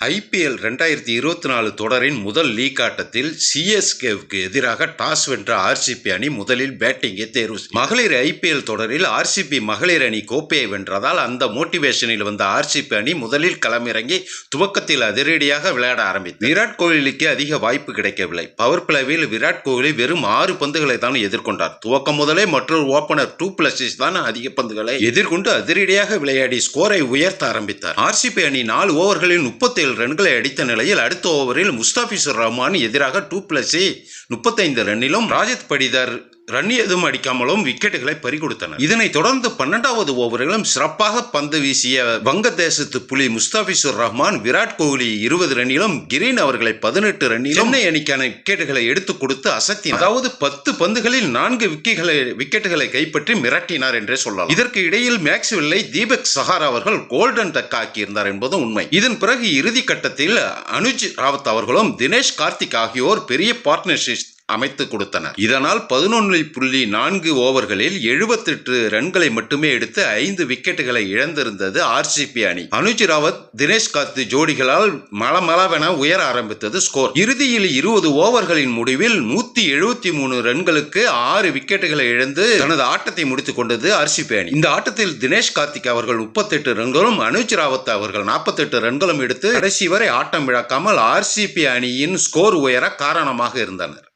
IPL ரெண்டாயிரத்தி இருபத்தி நாலு தொடரின் முதல் லீக் ஆட்டத்தில் சிஎஸ்கேவுக்கு எதிராக டாஸ் வென்ற ஆர்சிபி அணி முதலில் பேட்டிங்கை தேர்வு மகளிர் ஐபிஎல் தொடரில் ஆர்சிபி மகளிர் அணி கோப்பையை வென்றதால் அந்த மோட்டிவேஷனில் வந்த ஆர்சிபி அணி முதலில் களமிறங்கி துவக்கத்தில் அதிரடியாக விளையாட ஆரம்பித்தது. விராட் கோஹ்லிக்கு அதிக வாய்ப்பு கிடைக்கவில்லை. பவர் பிளேவில் விராட் கோஹ்லி வெறும் ஆறு பந்துகளை தான் எதிர்கொண்டார். துவக்கம் முதலே மற்றொரு ஓபனர் டூ பிளஸிஸ் தான் அதிக பந்துகளை எதிர்கொண்டு அதிரடியாக விளையாடி ஸ்கோரை உயர்த்த ஆரம்பித்தார். ஆர்சிபி அணி நாலு ஓவர்களில் ஏழு ரன்களை அடித்த நிலையில் அடுத்த ஓவரில் முஸ்தாபிசுர் ரஹ்மான் எதிராக டூ பிளஸி முப்பத்தைந்து ரன்னிலும் ராஜத் படிதார் ரன் எதுவும் அடிக்காமலும் விக்கெட்டுகளை பறிகொடுத்தனர். இதனைத் தொடர்ந்து பன்னெண்டாவது ஓவரிலும் சிறப்பாக பந்து வீசிய வங்கதேசத்து புலி முஸ்தாபிசுர் ரஹ்மான் விராட் கோஹ்லி இருபது ரன்னிலும் கிரீன் அவர்களை பதினெட்டு ரன்னிலும் சென்னை அணிக்கான விக்கெட்டுகளை எடுத்துக் கொடுத்து அசத்தினார். அதாவது பத்து பந்துகளில் நான்கு விக்கெட்டுகளை விக்கெட்டுகளை கைப்பற்றி மிரட்டினார் என்றே சொல்லலாம். இதற்கு இடையில் மேக்ஸ்வெல்லை தீபக் சஹார் அவர்கள் கோல்டன் டக் ஆக்கியிருந்தார் என்பதும் உண்மை. இதன் பிறகு இறுதி கட்டத்தில் அனுஜ் ராவத் அவர்களும் தினேஷ் கார்த்திக் ஆகியோர் பெரிய பார்ட்னர்ஷிப் அமைத்து கொடுத்தனர். இதனால் பதினொன்று புள்ளி நான்கு ஓவர்களில் எழுபத்தெட்டு ரன்களை மட்டுமே எடுத்து ஐந்து விக்கெட்டுகளை இழந்திருந்தது ஆர்சிபி அணி. அனுஜ் ராவத் தினேஷ் கார்த்தி ஜோடிகளால் மலமளவென உயர ஆரம்பித்தது ஸ்கோர். இறுதியில் இருபது ஓவர்களின் முடிவில் நூத்தி எழுபத்தி மூணு ரன்களுக்கு ஆறு விக்கெட்டுகளை இழந்து தனது ஆட்டத்தை முடித்துக் கொண்டது ஆர்சிபி அணி. இந்த ஆட்டத்தில் தினேஷ் கார்த்திக் அவர்கள் முப்பத்தெட்டு ரன்களும் அனுஜ் ராவத் அவர்கள் நாற்பத்தெட்டு ரன்களும் எடுத்து கடைசி வரை ஆட்டம் இழக்காமல் ஆர்சிபி அணியின் ஸ்கோர் உயர காரணமாக இருந்தனர்.